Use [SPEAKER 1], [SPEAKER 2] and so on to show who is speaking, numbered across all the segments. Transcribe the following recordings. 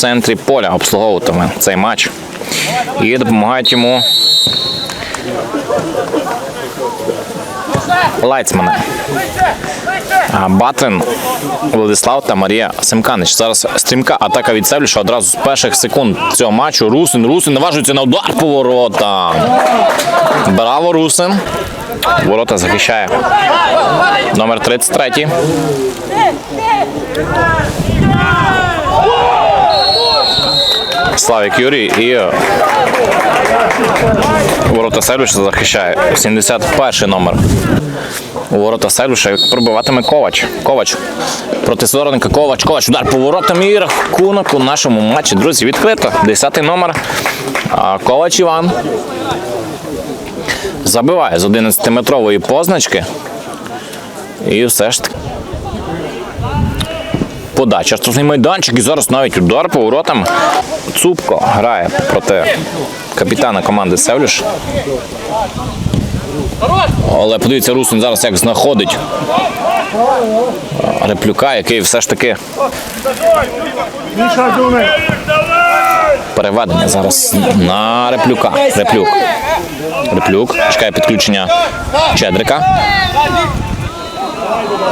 [SPEAKER 1] центрі поля обслуговуватиме цей матч. І допомагають йому Лайцмани. А, Владислав та Марія Семканич. Зараз стрімка атака від Севліша одразу з перших секунд цього матчу. Русин, Русин наважується на удар по воротам. Браво, Русин. Ворота захищає. Номер 33. Славік Юрій і е, ворота Севліша захищає. 71 номер. У ворота Севліша пробиватиме Ковач. Ковач проти Сидоренка. Ковач. Ковач. Удар по воротам і рахунок у нашому матчі. Друзі, відкрито. 10 номер. Ковач Іван. Забиває з 11-метрової позначки. І все ж таки. Подача. Штрафний майданчик. І зараз навіть удар по воротам. Цупко грає проти капітана команди Севлюш. Але подивіться, Русин зараз як знаходить реплюка, який все ж таки переведення зараз на реплюка. Реплюк. Реплюк. Чекає підключення Чедрика.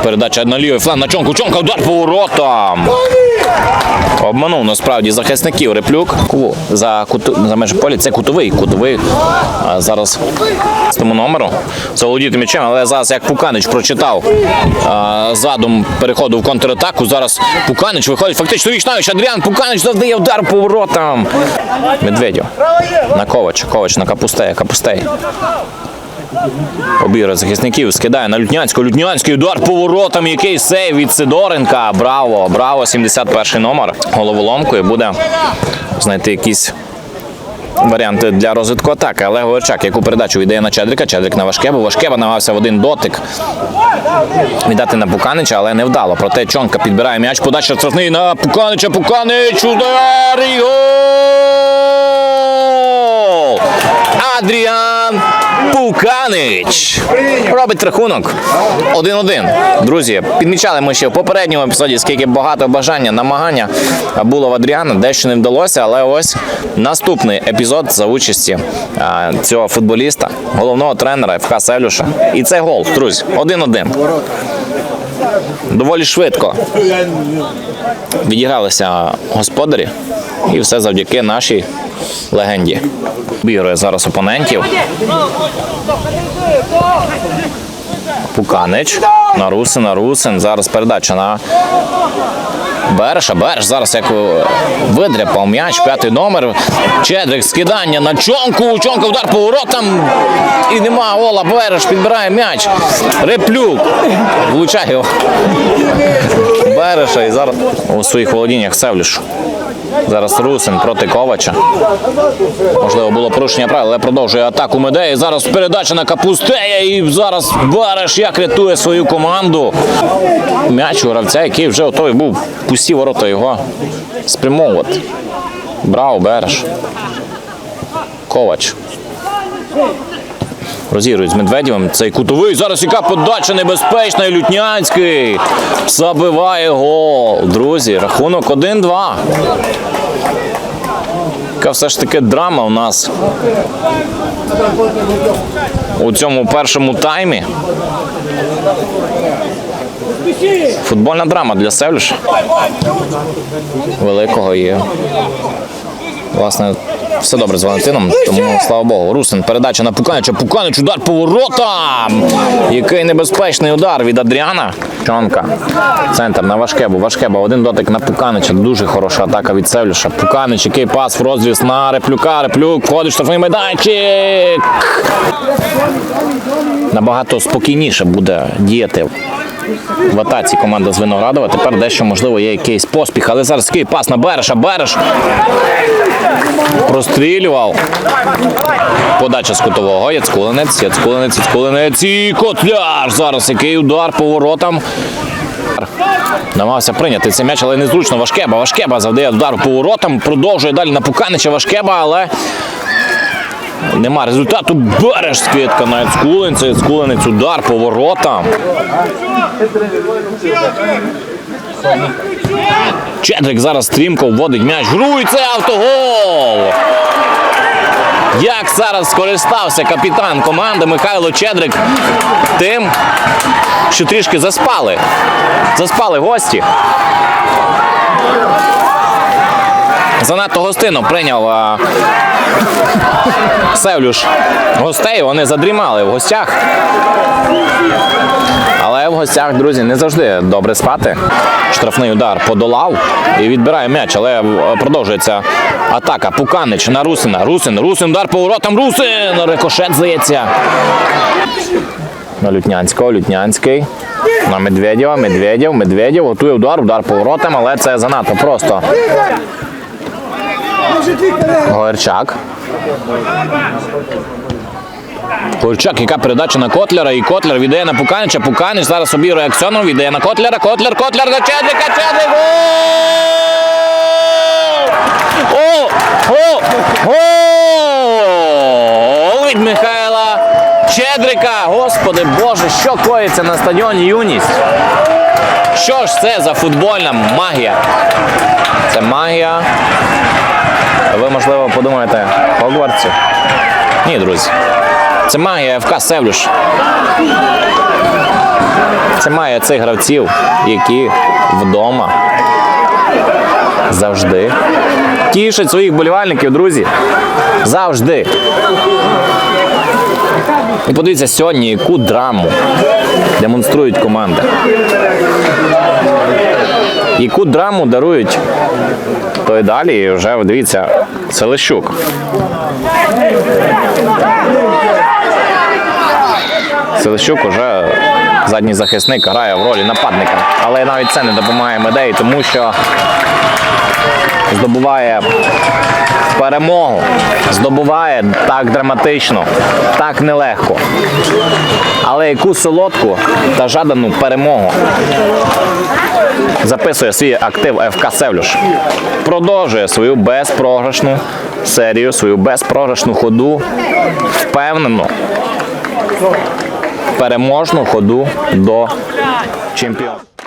[SPEAKER 1] Передача на лівий фланг на чонку. Чонка удар по воротам. Обманув насправді захисників Реплюк за куту за межі поля. Це кутовий. Кутовий а, зараз з тому номеру заволодіти м'ячем, але зараз як Пуканич прочитав а, задум переходу в контратаку. Зараз Пуканич виходить фактично вічнавіч. Адріан Пуканич завдає удар по воротам. Медведєв на Ковач. Ковач на Капустея. Капустей. Обіра захисників скидає на Лютнянську. Лютнянський удар по воротам. Який сейв від Сидоренка. Браво, браво, 71 номер. Головоломкою буде знайти якісь варіанти для розвитку атаки. Але Говерчак, яку передачу віддає на Чедрика. Чедрик на Важкебу. Важкеба намагався в один дотик віддати на Пуканича, але не вдало. Проте Чонка підбирає м'яч. Подача штрафний на Пуканича. Пуканич. Удар і гол! Адріан Пуканич робить рахунок 1-1. Друзі, підмічали ми ще в попередньому епізоді, скільки багато бажання, намагання було в Адріана, дещо не вдалося, але ось наступний епізод за участі цього футболіста, головного тренера ФК Селюша. І це гол, друзі, 1-1. Доволі швидко відігралися господарі, і все завдяки нашій легенді. Обігрує зараз опонентів. Пуканич. На Русин, на Русин. Зараз передача на Береша. Береш зараз як видряпав м'яч. П'ятий номер. Чедрик скидання на чонку. Чонка удар по воротам. І нема Ола. Береш підбирає м'яч. Реплюк. Влучає його. Береша і зараз у своїх володіннях Севліш. Зараз Русин проти Ковача. Можливо, було порушення правил, але продовжує атаку Медеї. Зараз передача на Капустея. І зараз Бареш як рятує свою команду. М'яч у гравця, який вже готовий був пусті ворота його спрямовувати. Браво, Береш. Ковач. Розігрують з Медведєвим. Цей кутовий. Зараз яка подача небезпечна. Лютнянський забиває гол. Друзі, рахунок 1-2. Яка все ж таки драма у нас у цьому першому таймі. Футбольна драма для Севлюша. Великого є. Власне, все добре з Валентином, тому слава Богу. Русин передача на Пуканича. Пуканич удар по воротам. Який небезпечний удар від Адріана. Чонка. Центр на Важкебу. Важкеба. Один дотик на Пуканича. Дуже хороша атака від Севлюша. Пуканич, який пас в розріз на Реплюка. Реплюк входить штрафний майданчик. Набагато спокійніше буде діяти в атаці команда з Виноградова. Тепер дещо можливо є якийсь поспіх, але зараз який пас на Береша. Береш прострілював. Подача з кутового. Яцкулинець, Яцкулинець, Яцкулинець і Котляр. Зараз який удар по воротам. Намагався прийняти цей м'яч, але незручно. Важкеба. Важкеба завдає удар по воротам. Продовжує далі на Пуканича Важкеба, але нема результату. Береш скидка на Яцкулинця. Яцкулинець удар по воротам. Чедрик зараз стрімко вводить м'яч. це автогол! Як зараз скористався капітан команди Михайло Чедрик тим, що трішки заспали. Заспали гості. Занадто гостинно прийняв Севлюш гостей, вони задрімали в гостях. Але в гостях, друзі, не завжди добре спати. Штрафний удар подолав і відбирає м'яч, але е, продовжується атака. Пуканич на Русина. Русин, Русин, удар по воротам. Русин! Рикошет, здається. На Лютнянського, Лютнянський. На Медведєва, Медведєв, Медведєв. Готує удар, удар по воротам, але це занадто просто. Говерчак. Горчак, яка передача на Котлера, і Котлер віддає на Пуканича. Пуканич зараз обігрує акціоном, віддає на Котлера. Котлер, Котлер на Чедрика, Чедрик! Гол! О! Гол від Михайла Чедрика! Господи Боже, що коїться на стадіоні Юність? Що ж це за футбольна магія? Це магія. Ви, можливо, подумаєте, Хогвартсі? Ні, друзі. Це магія ФК Севлюш. Це магія цих гравців, які вдома завжди тішать своїх болівальників, друзі. Завжди. І подивіться сьогодні, яку драму демонструють команди. Яку драму дарують то й далі, і вже дивіться, Селищук. Селищук уже задній захисник грає в ролі нападника. Але навіть це не допомагає медеї, тому що здобуває перемогу. Здобуває так драматично, так нелегко. Але яку солодку та жадану перемогу записує свій актив ФК Севлюш. Продовжує свою безпрограшну серію, свою безпрограшну ходу, впевнену переможну ходу до чемпіонства.